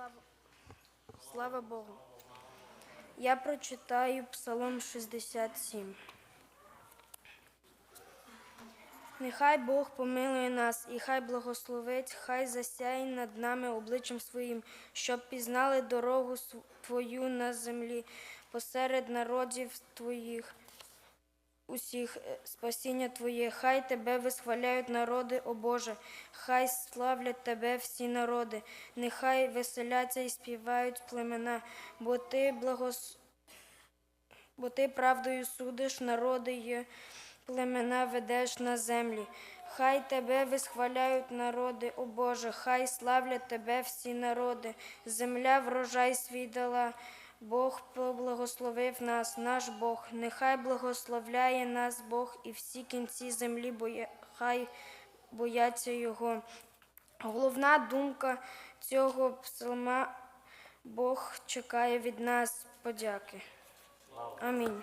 Слава, слава Богу. Я прочитаю Псалом 67. Нехай Бог помилує нас, і хай благословить, хай засяє над нами обличчям своїм, щоб пізнали дорогу Твою на землі, посеред народів Твоїх усіх е, спасіння Твоє, хай Тебе висхваляють народи, о Боже, хай славлять Тебе всі народи, нехай веселяться і співають племена, бо Ти благос... бо Ти правдою судиш народи є, племена ведеш на землі. Хай Тебе висхваляють народи, о Боже, хай славлять Тебе всі народи, земля врожай свій дала. Бог поблагословив нас, наш Бог. Нехай благословляє нас Бог і всі кінці землі, боя... хай бояться Його. Головна думка цього псалма Бог чекає від нас подяки. Амінь.